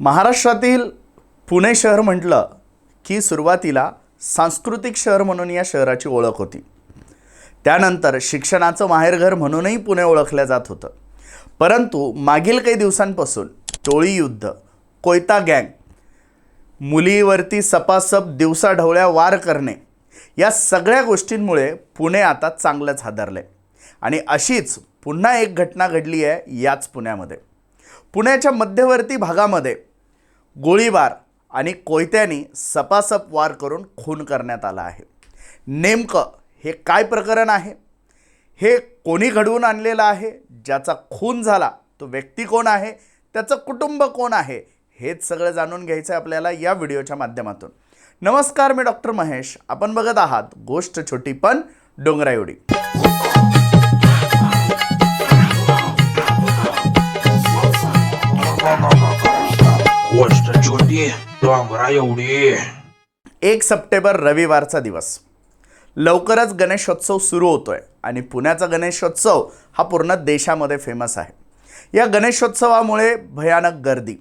महाराष्ट्रातील पुणे शहर म्हटलं की सुरुवातीला सांस्कृतिक शहर म्हणून या शहराची ओळख होती. त्यानंतर शिक्षणाचं माहेरघर म्हणूनही पुणे ओळखलं जात होतं. परंतु मागील काही दिवसांपासून टोळी युद्ध कोयता गँग मुलीवरती सपासप दिवसाढवळ्या वार करणे या सगळ्या गोष्टींमुळे पुणे आता चांगलंच हादरलं आहे आणि अशीच पुन्हा एक घटना घडली आहे याच पुण्यामध्ये. पुण्याच्या मध्यवर्ती भागामध्ये गोळीबार आणि कोयत्यानी सपासप वार करून खून करण्यात आला आहे. नेमकं हे काय प्रकरण आहे? हे कोणी घडवून आणलेलं आहे? ज्याचा खून झाला तो व्यक्ती कोण आहे? त्याचं कुटुंब कोण आहे? हेच सगळं जाणून घ्यायचं आहे आपल्याला या व्हिडिओच्या माध्यमातून. नमस्कार मी डॉक्टर महेश. आपण बघत आहात गोष्ट छोटी पण डोंगराएवढी. डोंगरा एवढी? एक सप्टेंबर रविवारचा दिवस. लवकरच गणेशोत्सव सुरू होतोय आणि पुण्याचा गणेशोत्सव हा पूर्ण देशामध्ये फेमस आहे. या गणेशोत्सवामुळे भयानक गर्दी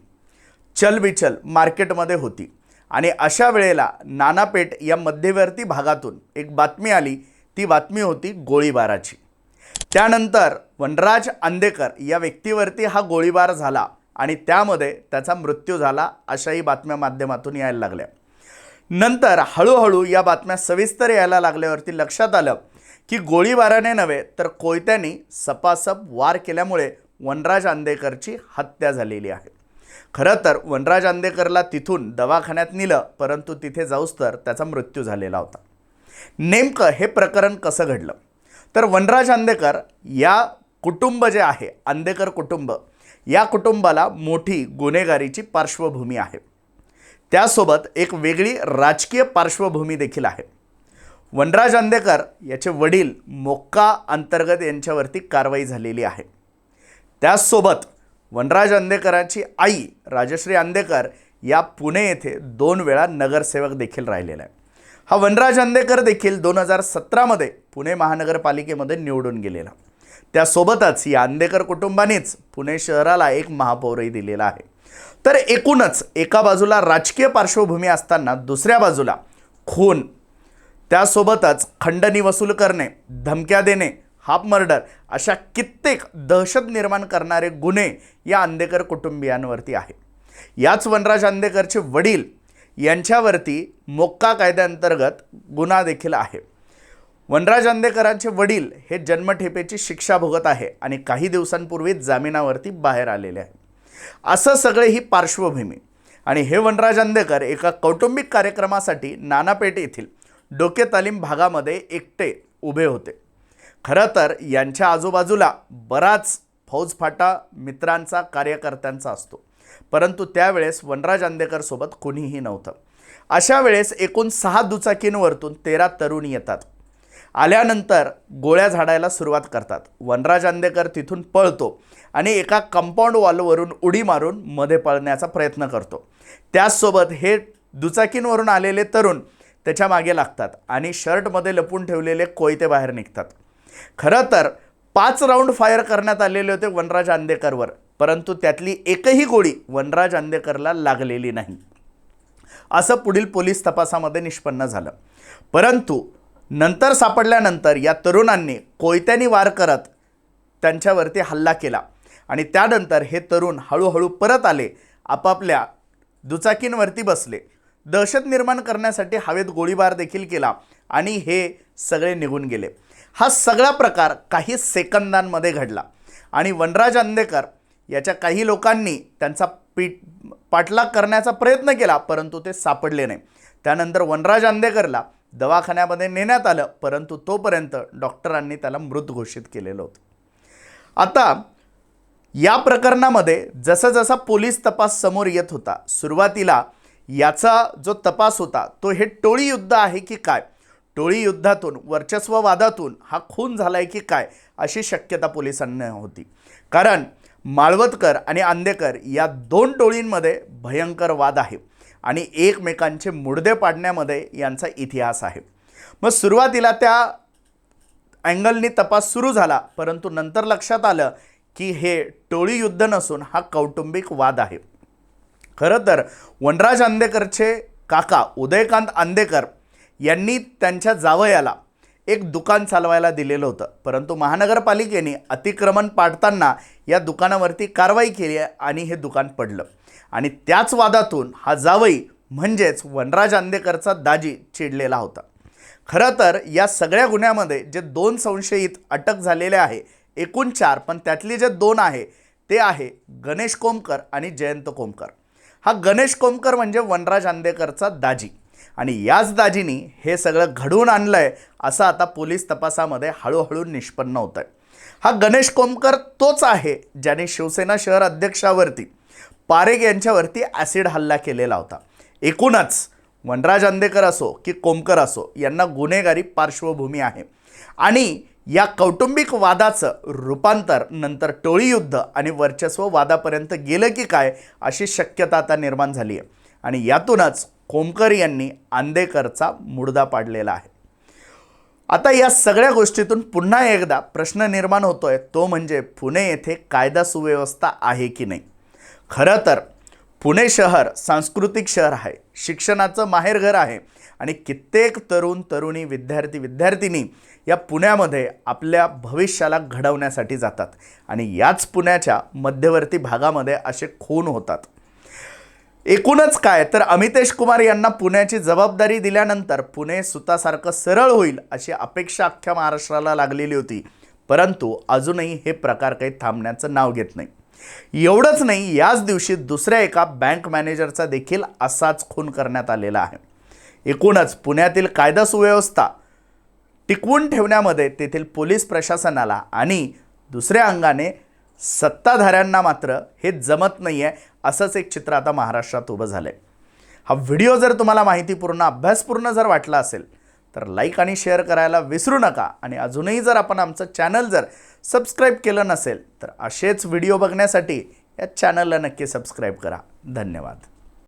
चलबिचल मार्केटमध्ये होती आणि अशा वेळेला नानापेठ या मध्यवर्ती भागातून एक बातमी आली. ती बातमी होती गोळीबाराची. त्यानंतर वनराज आंदेकर या व्यक्तीवरती हा गोळीबार झाला. आणि त्यामध्ये त्याचा मृत्यू झाला अशाही बातम्या माध्यमातून यायला लागल्या. नंतर हळूहळू या बातम्या सविस्तर यायला लागल्यावरती लक्षात आलं की गोळीबाराने नव्हे तर कोयत्यांनी सपासप वार केल्यामुळे वनराज आंदेकरची हत्या झालेली आहे. खरं तर वनराज आंदेकरला तिथून दवाखान्यात नेलं परंतु तिथे जाऊस तर त्याचा मृत्यू झालेला होता. नेमकं हे प्रकरण कसं घडलं? तर वनराज आंदेकर या कुटुंब जे आहे आंदेकर कुटुंब या कुटुंबाला मोठी गुन्हेगारीची पार्श्वभूमी आहे. त्यासोबत एक वेगळी राजकीय पार्श्वभूमी देखील आहे. वनराज आंदेकर याचे वडील मोक्का अंतर्गत यांच्यावरती कारवाई झालेली आहे. त्याचसोबत वनराज आंदेकरांची आई राजश्री अंदेकर या पुणे येथे दोन वेळा नगरसेवक देखील राहिलेला आहे हा वनराज आंदेकर देखील दोन हजार सतरामध्ये पुणे महानगरपालिकेमध्ये निवडून गेलेला. त्यासोबतच या आंदेकर कुटुंबानेच पुणे शहराला एक महापौरही दिलेला आहे. तर एकूणच एका बाजूला राजकीय पार्श्वभूमी असताना दुसऱ्या बाजूला खून त्यासोबतच खंडणी वसूल करणे धमक्या देणे हाफ मर्डर अशा कित्येक दहशत निर्माण करणारे गुन्हे या आंदेकर कुटुंबियांवरती आहे याच वनराज आंदेकरचे वडील यांच्यावरती मोक्का कायद्याअंतर्गत गुन्हा देखील आहे. वनराज आंदेकरांचे वडील हे जन्मठेपेची शिक्षा भोगत आहे आणि काही दिवसांपूर्वीच जामिनावरती बाहेर आलेले आहे असं सगळे ही पार्श्वभूमी. आणि हे वनराज आंदेकर एका कौटुंबिक कार्यक्रमासाठी नानापेठ येथील डोके तालीम भागामध्ये एकटे उभे होते. खरं तर यांच्या आजूबाजूला बराच फौजफाटा मित्रांचा कार्यकर्त्यांचा असतो. परंतु त्यावेळेस वनराज आंदेकरसोबत कोणीही नव्हतं. अशा वेळेस एकूण सहा दुचाकींवरतून तेरा तरुण येतात. आल्यानंतर गोळ्या झाडायला सुरुवात करतात. वनराज आंदेकर तिथून पळतो आणि एका कंपाऊंड वॉलवरून उडी मारून मध्ये पळण्याचा प्रयत्न करतो. त्याचसोबत हे दुचाकींवरून आलेले तरुण त्याच्यामागे लागतात आणि शर्टमध्ये लपून ठेवलेले कोयते बाहेर निघतात. खरं तर पाच राऊंड फायर करण्यात आलेले होते वनराज आंदेकरवर परंतु त्यातली एकही गोळी वनराज आंदेकरला लागलेली नाही. असं पुढील पोलीस तपासामध्ये निष्पन्न झालं. परंतु नंतर सापडल्यानंतर या तरुणांनी कोयत्यानी वार करत त्यांच्यावरती हल्ला केला. आणि त्यानंतर हे तरुण हळूहळू परत आले आपापल्या दुचाकींवरती बसले. दहशत निर्माण करण्यासाठी हवेत गोळीबार देखील केला आणि हे सगळे निघून गेले. हा सगळा प्रकार काही सेकंदांमध्ये घडला आणि वनराज आंदेकर याच्या काही लोकांनी त्यांचा पीठ पाठलाग करण्याचा प्रयत्न केला परंतु ते सापडले नाही. त्यानंतर वनराज आंदेकरला दवाखान्यामध्ये नेण्यात आलं परंतु तोपर्यंत डॉक्टरांनी त्याला मृत घोषित केलेलं होतं. आता या प्रकरणामध्ये जसा जसा पोलीस तपास समोर येत होता सुरुवातीला याचा जो तपास होता तो हे टोळी युद्ध आहे की काय? टोळी युद्धातून वर्चस्ववादातून हा खून झाला आहे की काय अशी शक्यता पोलिसांना होती. कारण माळवतकर आणि आंदेकर या दोन टोळींमध्ये भयंकर वाद आहे. आणि एकमेकांचे मुडदे पाडण्यामध्ये यांचा इतिहास आहे. मग सुरुवातीला त्या अँगलनी तपास सुरू झाला परंतु नंतर लक्षात आलं की हे टोळी युद्ध नसून हा कौटुंबिक वाद आहे. खरं तर वनराज आंदेकरचे काका उदयकांत आंदेकर यांनी त्यांच्या जावयाला एक दुकान चालवायला दिलेलं होतं. परंतु महानगरपालिकेने अतिक्रमण पाडताना या दुकानावरती कारवाई केली आहे आणि हे दुकान पडलं. आणि त्याच वादातून हा जावई म्हणजेच वनराज आंदेकरचा दाजी चिडलेला होता. खरं तर या सगळ्या गुन्ह्यामध्ये जे दोन संशयित अटक झालेले आहे एकूण चार पण त्यातले जे दोन आहे ते आहे गणेश कोमकर आणि जयंत कोमकर. हा गणेश कोमकर म्हणजे वनराज आंदेकरचा दाजी. आणि याच दाजीनी हे सगळं घडवून आणलं आहे असं आता पोलीस तपासामध्ये हळूहळू निष्पन्न होतं आहे हा गणेश कोमकर तोच आहे ज्याने शिवसेना शहर अध्यक्षावरती पारेख यांच्यावरती ॲसिड हल्ला केलेला होता. एकूणच वनराज आंदेकर असो की कोमकर असो यांना गुन्हेगारी पार्श्वभूमी आहे. आणि या कौटुंबिक वादाचं रूपांतर नंतर टोळी युद्ध आणि वर्चस्व वादापर्यंत गेलं की काय अशी शक्यता आता निर्माण झाली आहे आणि यातूनच कोमकर यांनी आंदेकरचा मुडदा पाडलेला आहे. आता या सगळ्या गोष्टीतून पुन्हा एकदा प्रश्न निर्माण होतोय तो म्हणजे पुणे येथे कायदा सुव्यवस्था आहे की नाही? खरं तर पुणे शहर सांस्कृतिक शहर आहे शिक्षणाचं माहेरघर आहे आणि कित्येक तरुण तरुणी विद्यार्थी विद्यार्थिनी या पुण्यामध्ये आपल्या भविष्याला घडवण्यासाठी जातात आणि याच पुण्याच्या मध्यवर्ती भागामध्ये असे खून होतात. एकूणच काय? तर अमितेश कुमार यांना पुण्याची जबाबदारी दिल्यानंतर पुणे सुतासारखं सरळ होईल अशी अपेक्षा अख्ख्या महाराष्ट्राला लागलेली होती. परंतु अजूनही हे प्रकार काही थांबण्याचं नाव घेत नाही. एवढंच नाही याच दिवशी दुसऱ्या एका बँक मॅनेजरचा देखील असाच खून करण्यात आलेला आहे. एकूणच पुण्यातील कायदा सुव्यवस्था टिकवून ठेवण्यामध्ये तेथील पोलीस प्रशासनाला आणि दुसऱ्या अंगाने सत्ताधाऱ्यांना मात्र हे जमत नाही आहे असंच एक चित्र आता महाराष्ट्रात उभं झालं आहे हा व्हिडिओ जर तुम्हाला माहितीपूर्ण अभ्यासपूर्ण जर वाटला असेल तर लाईक आणि शेअर करायला विसरू नका. आणि अजूनही जर आपण आमचं चॅनल जर सबस्क्राईब केलं नसेल तर असेच व्हिडिओ बघण्यासाठी या चॅनलला नक्की सबस्क्राईब करा. धन्यवाद.